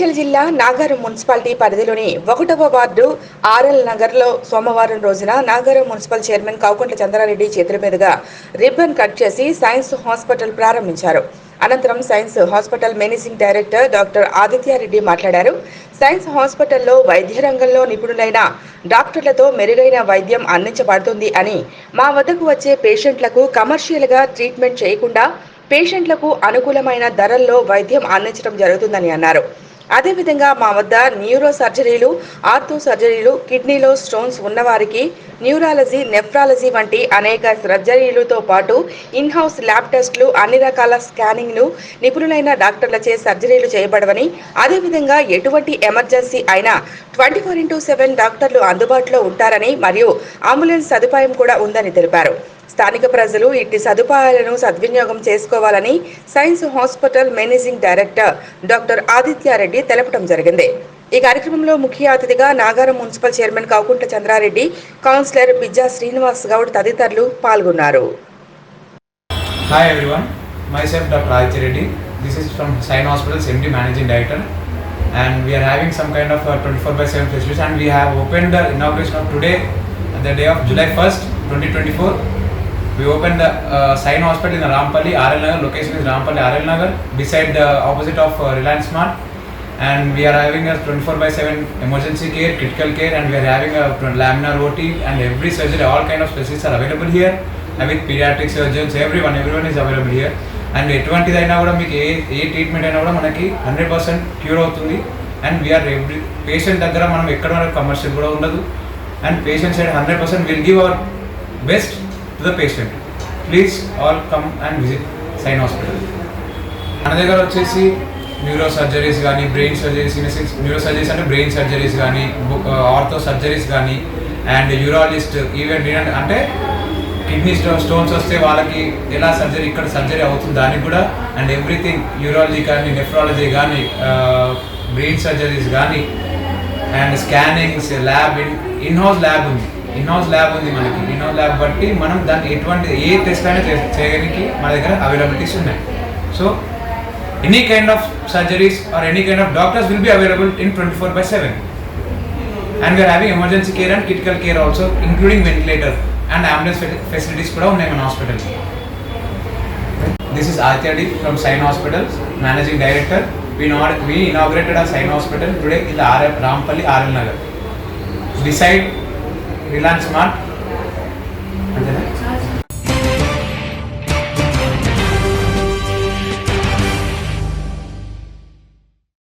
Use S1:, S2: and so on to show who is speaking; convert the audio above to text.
S1: మేడ్చల్ జిల్లా నాగారం మున్సిపాలిటీ పరిధిలోని ఒకటవ వార్డు ఆర్ఎల్ నగర్లో సోమవారం రోజున నాగారం మున్సిపల్ చైర్మన్ కావుకుంట్ల చంద్రారెడ్డి చేతుల మీదుగా రిబ్బన్ కట్ చేసి సైన్స్ హాస్పిటల్ ప్రారంభించారు. అనంతరం science hospital managing director doctor Aditya Reddy మాట్లాడారు. సైన్స్ హాస్పిటల్లో వైద్య రంగంలో నిపుణులైన డాక్టర్లతో మెరుగైన వైద్యం అందించబడుతుంది అని మా వద్దకు వచ్చే పేషెంట్లకు కమర్షియల్గా ట్రీట్మెంట్ చేయకుండా పేషెంట్లకు అనుకూలమైన ధరల్లో వైద్యం అందించడం జరుగుతుందని అన్నారు. అదేవిధంగా మా వద్ద న్యూరో సర్జరీలు ఆర్థో సర్జరీలు కిడ్నీలో స్టోన్స్ ఉన్నవారికి న్యూరాలజీ నెఫ్రాలజీ వంటి అనేక సర్జరీలతో పాటు ఇన్హౌస్ ల్యాబ్ టెస్టులు అన్ని రకాల స్కానింగ్లు నిపుణులైన డాక్టర్లచే సర్జరీలు చేయబడవని అదేవిధంగా ఎటువంటి ఎమర్జెన్సీ అయినా ట్వంటీ ఫోర్ ఇంటూ సెవెన్ డాక్టర్లు అందుబాటులో ఉంటారని మరియు అంబులెన్స్ సదుపాయం కూడా ఉందని తెలిపారు. స్థానిక ప్రజలు ఇట్టి సదుపాయాలను సద్వినియోగం చేసుకోవాలని science hospital managing director doctor Aditya Reddy తెలపడం జరిగింది. ఈ కార్యక్రమంలో ముఖ్య అతిథిగా Nagaram municipal chairman Kakunta Chandra Reddy councillor Bijja Srinivas Goud తదితరులు పాల్గొన్నారు.
S2: Hi everyone my self doctor Aditya Reddy this is from sign hospital సెమ్టి managing director and we are having some kind of twenty four by seven facilities and we open the sign hospital in Rampalli RL Nagar location is Rampalli RL Nagar beside the opposite of Reliance Mart and we are having a twenty four by seven emergency care critical care and we are having laminar OT and every surgery all kind of species are available here with paediatric surgeons every one every one is available here and ఎటువంటిదైనా కూడా మీకు ఏ ఏ treatment అయినా కూడా మనకి hundred percent cure అవుతుంది. And we are every patient దగ్గర మనం ఎక్కడ మనకు కమర్షియల్ కూడా ఉండదు. And patients side hundred percent will give our best to the patient please all come and visit sign hospital మన దగ్గర వచ్చేసి న్యూరో సర్జరీస్ కానీ brain surgeries in sense neuro surgeries అంటే బ్రెయిన్ సర్జరీస్ కానీ ఆర్థో సర్జరీస్ కానీ and urologist even అంటే kidney sto stones వస్తే వాళ్ళకి ఎలా సర్జరీ ఇక్కడ సర్జరీ అవుతుంది దానికి కూడా అండ్ ఎవ్రీథింగ్ యూరాలజీ కానీ నెఫ్రాలజీ కానీ బ్రెయిన్ సర్జరీస్ కానీ and scannings lab in house lab ఉంది. ఇన్ ల్యాబ్ ఉంది మనకి. ఇన్ ల్యాబ్ బట్టి మనం దాన్ని ఎటువంటి ఏ టెస్ట్ అయినా చే- చేయడానికి మన దగ్గర అవైలబిలిటీస్ ఉన్నాయి. So any kind of surgeries or any kind of doctors will be available in twenty four by seven and we are having emergency care and critical care also including ventilator and ambulance facilities కూడా ఉన్నాయి మన hospital this is Acharya from sign hospitals managing director we not we inaugurated a Sign Hospital today in the RF Rampalli, RL Nagar. Beside Reliance Mart